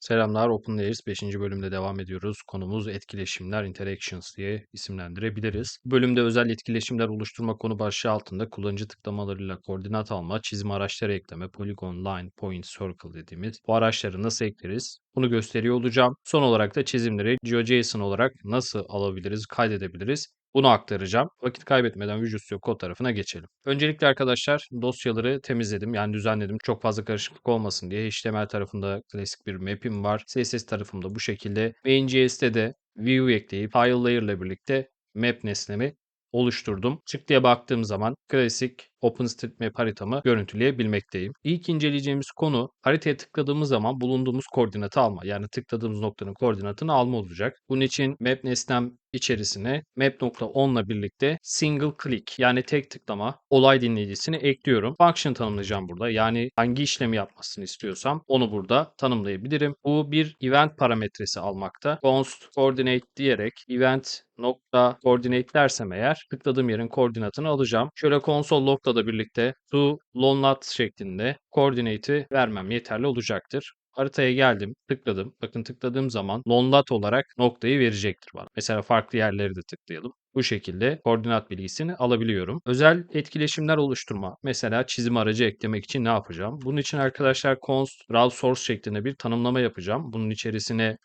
Selamlar, Open Layers 5. bölümde devam ediyoruz. Konumuz etkileşimler, interactions diye isimlendirebiliriz. Bu bölümde özel etkileşimler oluşturma konu başlığı altında kullanıcı tıklamalarıyla koordinat alma, çizim araçları ekleme, polygon, line, point, circle dediğimiz bu araçları nasıl ekleriz? Bunu gösteriyor olacağım. Son olarak da çizimleri GeoJSON olarak nasıl alabiliriz, kaydedebiliriz? Bunu aktaracağım. Vakit kaybetmeden Visual Studio Code tarafına geçelim. Öncelikle arkadaşlar dosyaları temizledim. Yani düzenledim. Çok fazla karışıklık olmasın diye. HTML tarafında klasik bir map'im var. CSS tarafımda bu şekilde. Main.js'te de view ekleyip file layer ile birlikte map nesnemi oluşturdum. Çık diye baktığım zaman klasik OpenStreetMap haritamı görüntüleyebilmekteyim. İlk inceleyeceğimiz konu haritaya tıkladığımız zaman bulunduğumuz koordinatı alma. Yani tıkladığımız noktanın koordinatını alma olacak. Bunun için map nesnem içerisine map.on ile birlikte single click yani tek tıklama olay dinleyicisini ekliyorum. Function tanımlayacağım burada. Yani hangi işlemi yapmasını istiyorsam onu burada tanımlayabilirim. Bu bir event parametresi almakta. const coordinate diyerek event nokta coordinate dersem eğer tıkladığım yerin koordinatını alacağım. Şöyle console log'la da birlikte to lonlat şeklinde coordinate'i vermem yeterli olacaktır. Haritaya geldim, tıkladım. Bakın tıkladığım zaman lonlat olarak noktayı verecektir bana. Mesela farklı yerleri de tıklayalım. Bu şekilde koordinat bilgisini alabiliyorum. Özel etkileşimler oluşturma. Mesela çizim aracı eklemek için ne yapacağım? Bunun için arkadaşlar const raw source şeklinde bir tanımlama yapacağım. Bunun içerisine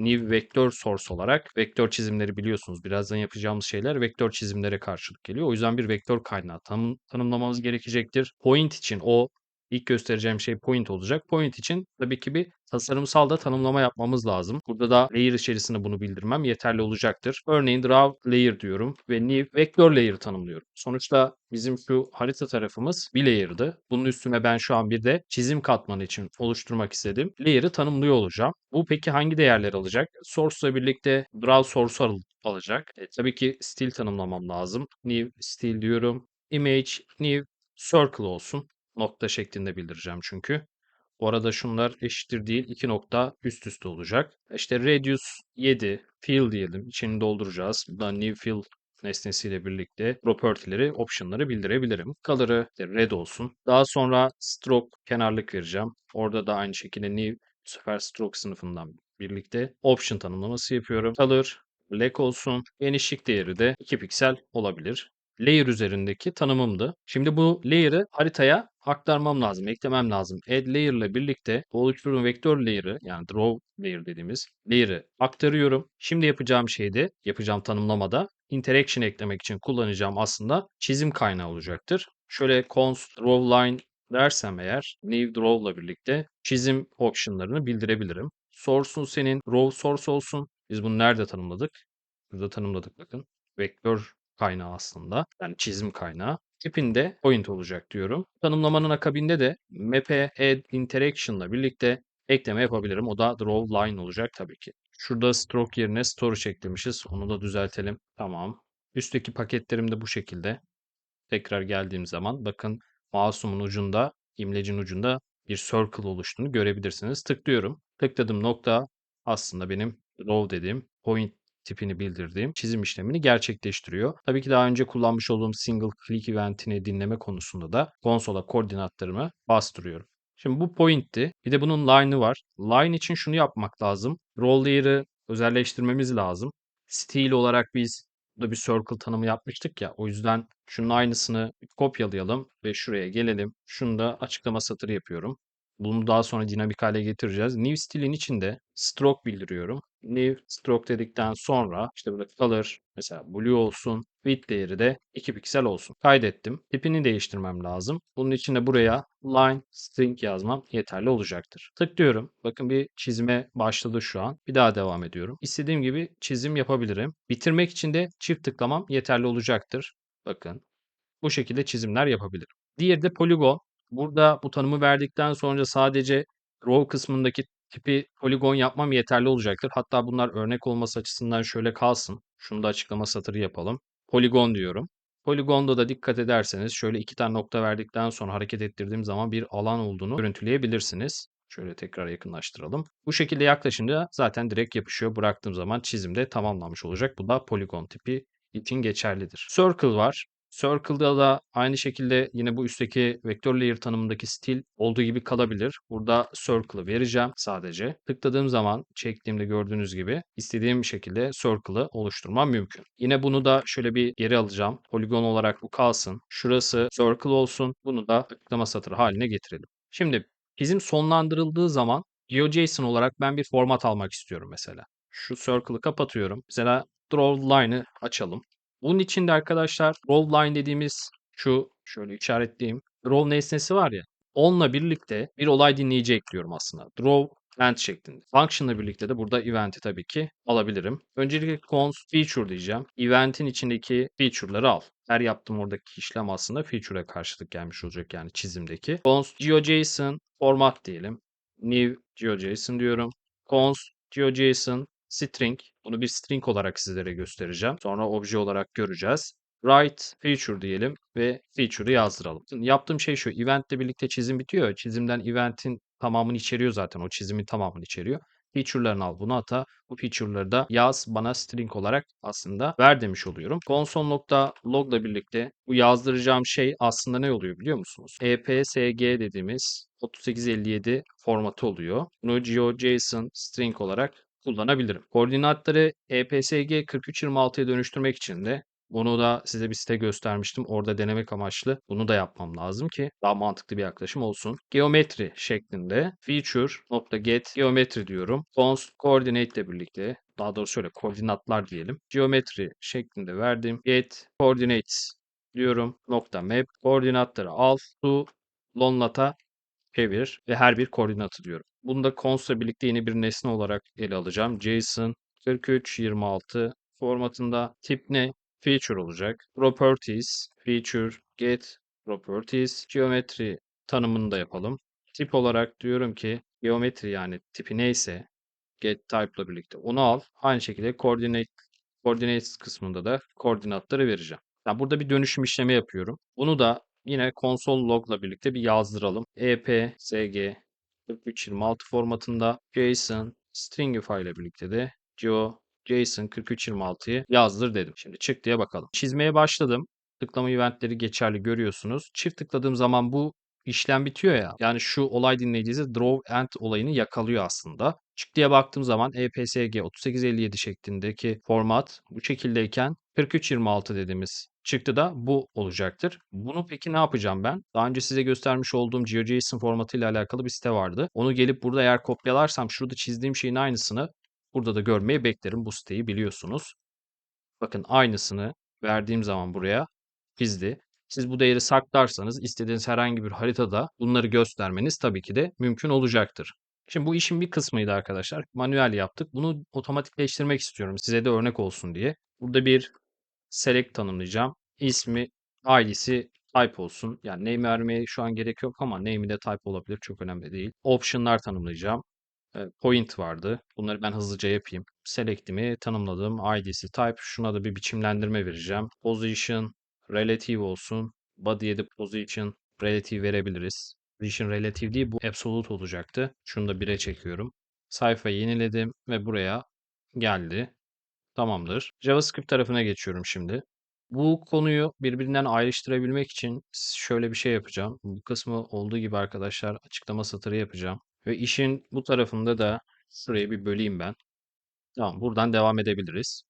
new vektör source olarak vektör çizimleri biliyorsunuz. Birazdan yapacağımız şeyler vektör çizimlere karşılık geliyor. O yüzden bir vektör kaynağı tanım, tanımlamamız gerekecektir. Point için o ilk göstereceğim şey point olacak. Point için tabii ki bir tasarımsal da tanımlama yapmamız lazım. Burada da layer içerisinde bunu bildirmem yeterli olacaktır. Örneğin draw layer diyorum ve new vektör layer tanımlıyorum. Sonuçta bizim şu harita tarafımız bir layer'dı. Bunun üstüne ben şu an bir de çizim katmanı için oluşturmak istedim. Layer'ı tanımlıyor olacağım. Bu peki hangi değerler alacak? Source ile birlikte draw source al alacak. E, tabii ki stil tanımlamam lazım. New stil diyorum. Image new circle olsun. Nokta şeklinde bildireceğim çünkü. Bu arada şunlar eşittir değil. iki nokta üst üste olacak. İşte radius 7 fill diyelim. İçini dolduracağız. Buradan new fill nesnesiyle birlikte property'leri, option'ları bildirebilirim. Color'ı red olsun. Daha sonra stroke kenarlık vereceğim. Orada da aynı şekilde new bu stroke sınıfından birlikte option tanımlaması yapıyorum. Color black olsun. Genişlik değeri de 2 piksel olabilir layer üzerindeki tanımımdı. Şimdi bu layer'ı haritaya aktarmam lazım, eklemem lazım. Add layer ile birlikte oluşturduğum vektör layer'ı yani draw layer dediğimiz layer'ı aktarıyorum. Şimdi yapacağım şey de yapacağım tanımlamada interaction eklemek için kullanacağım aslında çizim kaynağı olacaktır. Şöyle const draw line dersem eğer new draw ile birlikte çizim optionlarını bildirebilirim. Source'un senin raw source olsun. Biz bunu nerede tanımladık? Burada tanımladık bakın. Vektör kaynağı aslında. Yani çizim kaynağı. Tipinde point olacak diyorum. Tanımlamanın akabinde de map'e add interaction ile birlikte ekleme yapabilirim. O da draw line olacak tabii ki. Şurada stroke yerine storage eklemişiz. Onu da düzeltelim. Tamam. Üstteki paketlerim de bu şekilde. Tekrar geldiğim zaman bakın mouse'umun ucunda, imlecin ucunda bir circle oluştuğunu görebilirsiniz. Tıklıyorum. Tıkladığım nokta aslında benim row dediğim point tipini bildirdiğim çizim işlemini gerçekleştiriyor. Tabii ki daha önce kullanmış olduğum single click eventini dinleme konusunda da konsola koordinatlarımı bastırıyorum. Şimdi bu point'ti. Bir de bunun line'ı var. Line için şunu yapmak lazım. Roll layer'ı özelleştirmemiz lazım. Style olarak biz burada bir circle tanımı yapmıştık ya. O yüzden şunun aynısını kopyalayalım ve şuraya gelelim. Şunu da açıklama satırı yapıyorum. Bunu daha sonra dinamik hale getireceğiz. New stilin içinde stroke bildiriyorum. New stroke dedikten sonra işte burada color mesela blue olsun. Width değeri de 2 piksel olsun. Kaydettim. Tipini değiştirmem lazım. Bunun için de buraya line string yazmam yeterli olacaktır. Tıklıyorum. Bakın bir çizime başladı şu an. Bir daha devam ediyorum. İstediğim gibi çizim yapabilirim. Bitirmek için de çift tıklamam yeterli olacaktır. Bakın bu şekilde çizimler yapabilirim. Diğeri de poligon. Burada bu tanımı verdikten sonra sadece row kısmındaki tipi poligon yapmam yeterli olacaktır. Hatta bunlar örnek olması açısından şöyle kalsın. Şunu da açıklama satırı yapalım. Poligon diyorum. Poligonda da dikkat ederseniz şöyle iki tane nokta verdikten sonra hareket ettirdiğim zaman bir alan olduğunu görüntüleyebilirsiniz. Şöyle tekrar yakınlaştıralım. Bu şekilde yaklaşınca zaten direkt yapışıyor. Bıraktığım zaman çizimde tamamlanmış olacak. Bu da poligon tipi için geçerlidir. Circle var. Circle'da da aynı şekilde yine bu üstteki vektör layer tanımındaki stil olduğu gibi kalabilir. Burada circle'ı vereceğim sadece. Tıkladığım zaman çektiğimde gördüğünüz gibi istediğim şekilde circle'ı oluşturmam mümkün. Yine bunu da şöyle bir geri alacağım. Poligon olarak bu kalsın. Şurası circle olsun. Bunu da tıklama satırı haline getirelim. Şimdi çizim sonlandırıldığı zaman GeoJSON olarak ben bir format almak istiyorum mesela. Şu circle'ı kapatıyorum. Mesela draw line'ı açalım. Bunun için de arkadaşlar draw line dediğimiz şu şöyle işaretleyeyim. Draw nesnesi var ya. Onunla birlikte bir olay dinleyici ekliyorum aslında. Draw event şeklinde. Function'la birlikte de burada event'i tabii ki alabilirim. Öncelikle const feature diyeceğim. Event'in içindeki feature'ları al. Her yaptığım oradaki işlem aslında feature'a karşılık gelmiş olacak yani çizimdeki. Const GeoJSON format diyelim. New GeoJSON diyorum. Const GeoJSON string. Bunu bir string olarak sizlere göstereceğim. Sonra obje olarak göreceğiz. Write feature diyelim ve feature'ı yazdıralım. Şimdi yaptığım şey şu. Event ile birlikte çizim bitiyor. Çizimden event'in tamamını içeriyor zaten. O çizimin tamamını içeriyor. Feature'larını al bunu ata. Bu feature'ları da yaz bana string olarak aslında ver demiş oluyorum. Console.log ile birlikte bu yazdıracağım şey aslında ne oluyor biliyor musunuz? EPSG dediğimiz 3857 formatı oluyor. Bunu GeoJSON string olarak kullanabilirim. Koordinatları EPSG 4326'ya dönüştürmek için de bunu da size bir site göstermiştim. Orada denemek amaçlı bunu da yapmam lazım ki daha mantıklı bir yaklaşım olsun. Geometri şeklinde feature.get geometri diyorum. Const coordinate ile birlikte daha doğrusu şöyle koordinatlar diyelim. Geometri şeklinde verdim. Get coordinates diyorum. Nokta map koordinatları al to lonlat'a çevir ve her bir koordinatı diyorum. Bunu da const'la birlikte yeni bir nesne olarak ele alacağım. JSON 4326 formatında tip ne? Feature olacak. Properties, feature, get, properties, geometri tanımını da yapalım. Tip olarak diyorum ki geometri yani tipi neyse get type ile birlikte onu al. Aynı şekilde coordinate coordinates kısmında da koordinatları vereceğim. Yani burada bir dönüşüm işlemi yapıyorum. Bunu da yine console log'la birlikte bir yazdıralım. EPSG 4326 formatında JSON stringify ile birlikte de geo JSON 4326'yı yazdır dedim. Şimdi çıktıya bakalım. Çizmeye başladım. Tıklama eventleri geçerli görüyorsunuz. Çift tıkladığım zaman bu işlem bitiyor ya. Yani şu olay dinleyicisi draw end olayını yakalıyor aslında. Çıktıya baktığım zaman EPSG 3857 şeklindeki format bu şekildeyken 4326 dediğimiz çıktı da bu olacaktır. Bunu peki ne yapacağım ben? Daha önce size göstermiş olduğum GeoJSON formatı ile alakalı bir site vardı. Onu gelip burada eğer kopyalarsam şurada çizdiğim şeyin aynısını burada da görmeyi beklerim. Bu siteyi biliyorsunuz. Bakın aynısını verdiğim zaman buraya çizdi. Siz bu değeri saklarsanız istediğiniz herhangi bir haritada bunları göstermeniz tabii ki de mümkün olacaktır. Şimdi bu işin bir kısmıydı arkadaşlar. Manuel yaptık. Bunu otomatikleştirmek istiyorum. Size de örnek olsun diye. Burada bir select tanımlayacağım. İsmi, ID'si type olsun. Yani name vermeye şu an gerek yok ama name'i de type olabilir. Çok önemli değil. Option'lar tanımlayacağım. E, Point vardı. Bunları ben hızlıca yapayım. Select'imi tanımladım. ID'si type. Şuna da bir biçimlendirme vereceğim. Position relative olsun. Body'ye de position relative verebiliriz. Position relative değil bu absolute olacaktı. Şunu da 1'e çekiyorum. Sayfayı yeniledim ve buraya geldi. Tamamdır. JavaScript tarafına geçiyorum şimdi. Bu konuyu birbirinden ayrıştırabilmek için şöyle bir şey yapacağım. Bu kısmı olduğu gibi arkadaşlar açıklama satırı yapacağım. Ve işin bu tarafında da şurayı bir böleyim ben. Tamam buradan devam edebiliriz.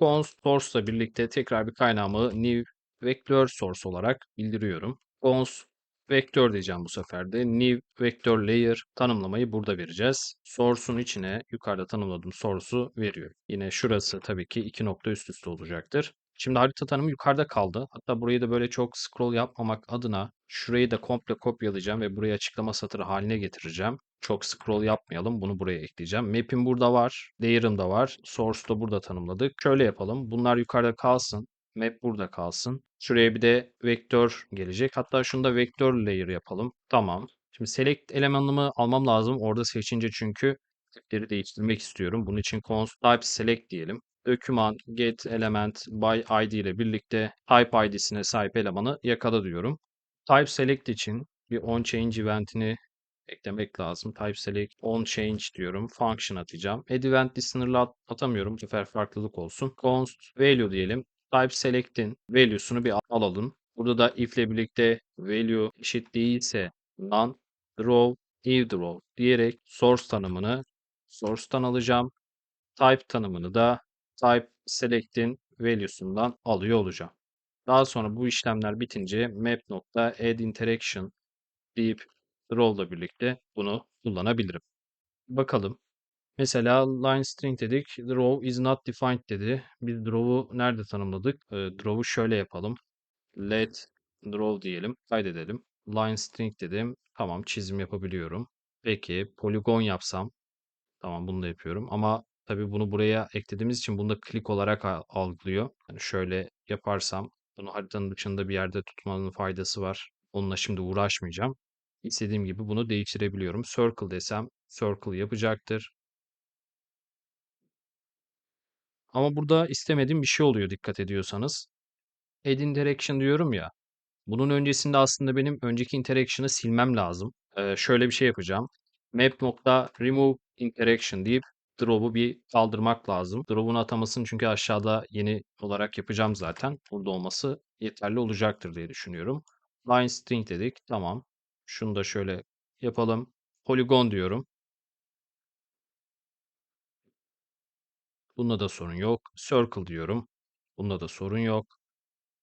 Const source birlikte tekrar bir kaynağımı new vector source olarak bildiriyorum. Const vektör diyeceğim bu sefer de. New vector layer tanımlamayı burada vereceğiz. Source'un içine yukarıda tanımladığım source'u veriyorum. Yine şurası tabii ki iki nokta üst üste olacaktır. Şimdi harita tanımı yukarıda kaldı. Hatta burayı da böyle çok scroll yapmamak adına şurayı da komple kopyalayacağım ve buraya açıklama satırı haline getireceğim. Çok scroll yapmayalım. Bunu buraya ekleyeceğim. Map'im burada var. Layer'ım da var. Source da burada tanımladık. Şöyle yapalım. Bunlar yukarıda kalsın. Map burada kalsın. Şuraya bir de vektör gelecek. Hatta şunu da vektör layer yapalım. Tamam. Şimdi select elemanımı almam lazım. Orada seçince çünkü tipleri değiştirmek istiyorum. Bunun için const type select diyelim. Document get element by id ile birlikte type id'sine sahip elemanı yakala diyorum. Type select için bir on change eventini eklemek lazım. Type select on change diyorum. Function atacağım. Add event'li sınırlı at- atamıyorum. Bu sefer farklılık olsun. Const value diyelim. Type select'in value'sunu bir alalım. Burada da if ile birlikte value eşit değilse none, draw, if draw diyerek source tanımını source'tan alacağım. Type tanımını da type select'in value'sundan alıyor olacağım. Daha sonra bu işlemler bitince map.add interaction deyip draw ile birlikte bunu kullanabilirim. Bakalım. Mesela line string dedik. Draw is not defined dedi. Biz draw'u nerede tanımladık? Ee, draw'u şöyle yapalım. Let draw diyelim. Kaydedelim. Line string dedim. Tamam çizim yapabiliyorum. Peki poligon yapsam. Tamam bunu da yapıyorum. Ama tabii bunu buraya eklediğimiz için bunu da click olarak al- algılıyor. Yani şöyle yaparsam bunu haritanın dışında bir yerde tutmanın faydası var. Onunla şimdi uğraşmayacağım. İstediğim gibi bunu değiştirebiliyorum. Circle desem circle yapacaktır. Ama burada istemediğim bir şey oluyor dikkat ediyorsanız. Add interaction diyorum ya. Bunun öncesinde aslında benim önceki interaction'ı silmem lazım. Ee, şöyle bir şey yapacağım. Map.remove interaction deyip drop'u bir kaldırmak lazım. Drop'un atamasını çünkü aşağıda yeni olarak yapacağım zaten. Burada olması yeterli olacaktır diye düşünüyorum. Line string dedik. Tamam. Şunu da şöyle yapalım. Polygon diyorum. Bunda da sorun yok. Circle diyorum. Bunda da sorun yok.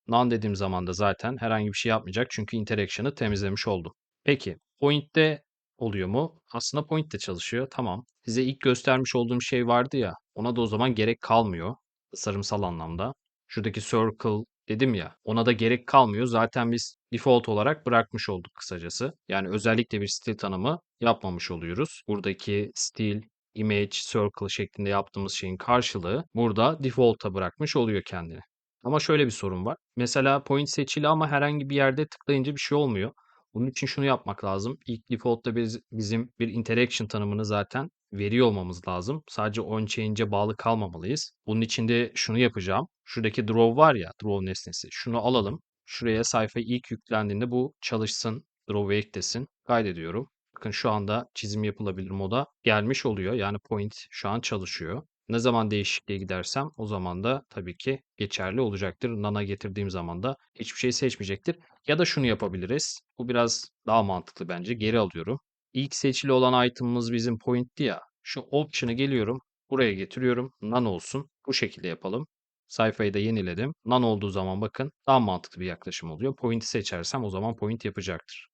None dediğim zaman da zaten herhangi bir şey yapmayacak çünkü interaction'ı temizlemiş oldum. Peki point'te oluyor mu? Aslında point'te çalışıyor. Tamam. Size ilk göstermiş olduğum şey vardı ya. Ona da o zaman gerek kalmıyor. Tasarımsal anlamda. Şuradaki circle dedim ya. Ona da gerek kalmıyor. Zaten biz default olarak bırakmış olduk kısacası. Yani özellikle bir stil tanımı yapmamış oluyoruz. Buradaki stil, image, circle şeklinde yaptığımız şeyin karşılığı burada default'a bırakmış oluyor kendini. Ama şöyle bir sorun var. Mesela point seçili ama herhangi bir yerde tıklayınca bir şey olmuyor. Bunun için şunu yapmak lazım. İlk default'ta biz, bizim bir interaction tanımını zaten veriyor olmamız lazım. Sadece on-chain'e bağlı kalmamalıyız. Bunun için de şunu yapacağım. Şuradaki draw var ya, draw nesnesi. Şunu alalım. Şuraya sayfa ilk yüklendiğinde bu çalışsın. Draw'u eklesin. Kaydediyorum. Bakın şu anda çizim yapılabilir moda gelmiş oluyor. Yani point şu an çalışıyor. Ne zaman değişikliğe gidersem o zaman da tabii ki geçerli olacaktır. Nana getirdiğim zaman da hiçbir şey seçmeyecektir. Ya da şunu yapabiliriz. Bu biraz daha mantıklı bence. Geri alıyorum. İlk seçili olan item'ımız bizim point'ti ya. Şu option'ı geliyorum. Buraya getiriyorum. None olsun. Bu şekilde yapalım. Sayfayı da yeniledim. None olduğu zaman bakın daha mantıklı bir yaklaşım oluyor. Point'i seçersem o zaman point yapacaktır.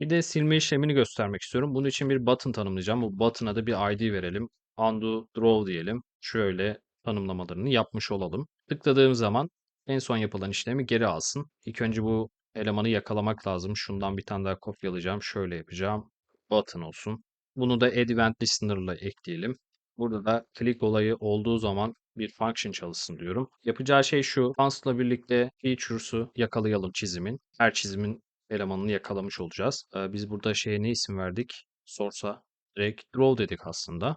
Bir de silme işlemini göstermek istiyorum. Bunun için bir button tanımlayacağım. Bu button'a da bir ID verelim. Undo draw diyelim. Şöyle tanımlamalarını yapmış olalım. Tıkladığım zaman en son yapılan işlemi geri alsın. İlk önce bu elemanı yakalamak lazım. Şundan bir tane daha kopyalayacağım. Şöyle yapacağım. Button olsun. Bunu da add listener'la ekleyelim. Burada da click olayı olduğu zaman bir function çalışsın diyorum. Yapacağı şey şu. Funks'la birlikte features'u yakalayalım çizimin. Her çizimin elemanını yakalamış olacağız. Biz burada şeye ne isim verdik? Source'a direkt draw dedik aslında.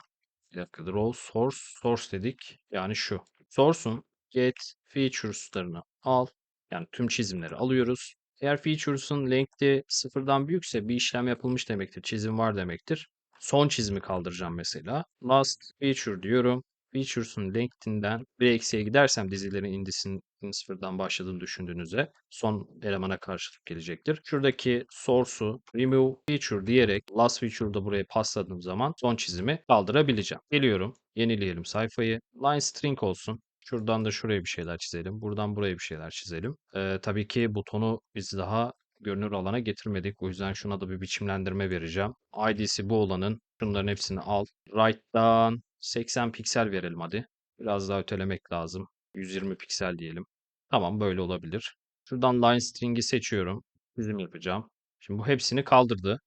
Bir dakika draw source source dedik. Yani şu. Source'un get features'larını al. Yani tüm çizimleri alıyoruz. Eğer features'ın length'i sıfırdan büyükse bir işlem yapılmış demektir. Çizim var demektir. Son çizimi kaldıracağım mesela. Last feature diyorum. Features'un length'inden bir eksiye gidersem dizilerin indisinin sıfırdan başladığını düşündüğünüzde son elemana karşılık gelecektir. Şuradaki source'u remove feature diyerek last feature'ı da buraya pasladığım zaman son çizimi kaldırabileceğim. Geliyorum. Yenileyelim sayfayı. Line string olsun. Şuradan da şuraya bir şeyler çizelim. Buradan buraya bir şeyler çizelim. Ee, tabii ki butonu biz daha görünür alana getirmedik. O yüzden şuna da bir biçimlendirme vereceğim. ID'si bu olanın. Şunların hepsini al. Right'tan 80 piksel verelim hadi. Biraz daha ötelemek lazım. 120 piksel diyelim. Tamam böyle olabilir. Şuradan line string'i seçiyorum. Çizim yapacağım. Şimdi bu hepsini kaldırdı.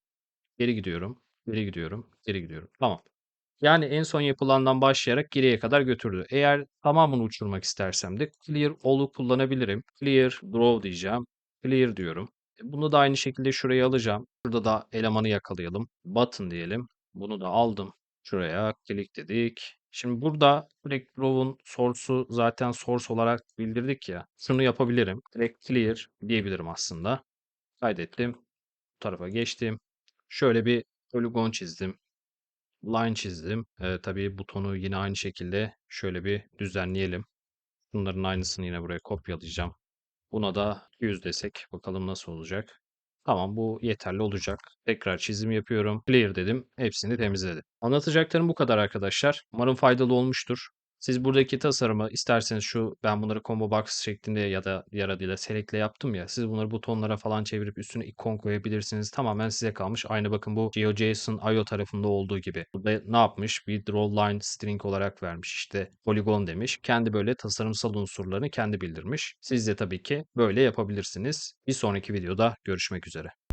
Geri gidiyorum. Geri gidiyorum. Geri gidiyorum. Tamam. Yani en son yapılandan başlayarak geriye kadar götürdü. Eğer tamamını uçurmak istersem de clear all'u kullanabilirim. Clear draw diyeceğim. Clear diyorum. E, Bunu da aynı şekilde şuraya alacağım. Burada da elemanı yakalayalım. Button diyelim. Bunu da aldım. Şuraya click dedik. Şimdi burada direkt draw'un source'u zaten source olarak bildirdik ya. Şunu yapabilirim. Direkt clear diyebilirim aslında. Kaydettim. Bu tarafa geçtim. Şöyle bir poligon çizdim line çizdim. Ee, tabii butonu yine aynı şekilde şöyle bir düzenleyelim. Bunların aynısını yine buraya kopyalayacağım. Buna da 200 desek bakalım nasıl olacak. Tamam bu yeterli olacak. Tekrar çizim yapıyorum. Clear dedim. Hepsini temizledi. Anlatacaklarım bu kadar arkadaşlar. Umarım faydalı olmuştur. Siz buradaki tasarımı isterseniz şu ben bunları combo box şeklinde ya da diğer adıyla select'le yaptım ya. Siz bunları butonlara falan çevirip üstüne ikon koyabilirsiniz. Tamamen size kalmış. Aynı bakın bu GeoJSON IO tarafında olduğu gibi. Burada ne yapmış? Bir draw line string olarak vermiş. İşte poligon demiş. Kendi böyle tasarımsal unsurlarını kendi bildirmiş. Siz de tabii ki böyle yapabilirsiniz. Bir sonraki videoda görüşmek üzere.